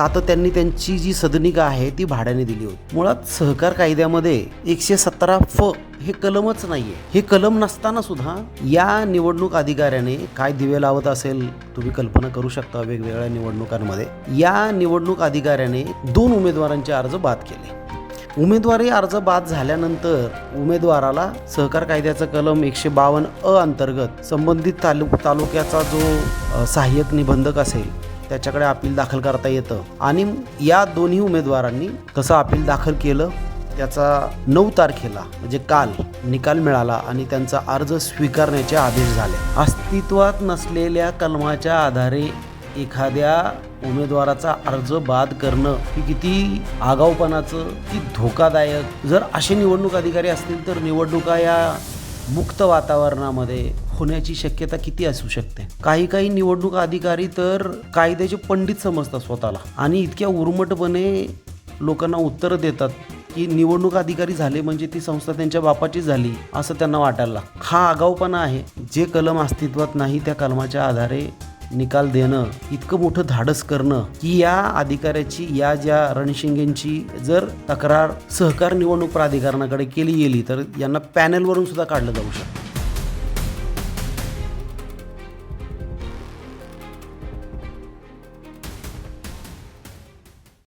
का तर त्यांनी त्यांची जी सदनिका आहे ती भाड्याने दिली होती. मुळात सहकार कायद्यामध्ये एकशे सतरा फ हे कलमच नाहीये. हे कलम नसताना सुद्धा या निवडणूक अधिकाऱ्याने काय दिवे लावत असेल तुम्ही कल्पना करू शकता वेगवेगळ्या निवडणुकांमध्ये. या निवडणूक अधिकाऱ्याने दोन उमेदवारांचे अर्ज बाद केले. उमेदवारी अर्ज बाद झाल्यानंतर उमेदवाराला सहकार कायद्याचं कलम एकशे बावन्न अ अंतर्गत संबंधित तालु तालुक्याचा जो सहाय्यक निबंधक असेल त्याच्याकडे अपील दाखल करता येतं. आणि या दोन्ही उमेदवारांनी तसं अपील दाखल केलं त्याचा नऊ तारखेला म्हणजे काल निकाल मिळाला आणि त्यांचा अर्ज स्वीकारण्याचे आदेश झाले. अस्तित्वात नसलेल्या कलमाच्या आधारे एखाद्या उमेदवाराचा अर्ज बाद करणं ही किती आगाऊपणाचं की धोकादायक. जर असे निवडणूक अधिकारी असतील तर निवडणुका या मुक्त वातावरणामध्ये होण्याची शक्यता किती असू शकते? काही काही निवडणूक अधिकारी तर कायद्याचे पंडित समजतात स्वतःला. आणि इतक्या उर्मटपणे लोकांना उत्तरं देतात की निवडणूक अधिकारी झाले म्हणजे ती संस्था त्यांच्या बापाची झाली असं त्यांना वाटायला लागतं. हा आगाऊपणा आहे. जे कलम अस्तित्वात नाही त्या कलमाच्या आधारे निकाल देणं इतकं मोठं धाडस करणं की या अधिकाऱ्याची या ज्या रणशिंगेंची जर तक्रार सहकार निवडणूक प्राधिकरणाकडे केली गेली तर यांना पॅनलवरून सुद्धा काढलं जाऊ शकतं.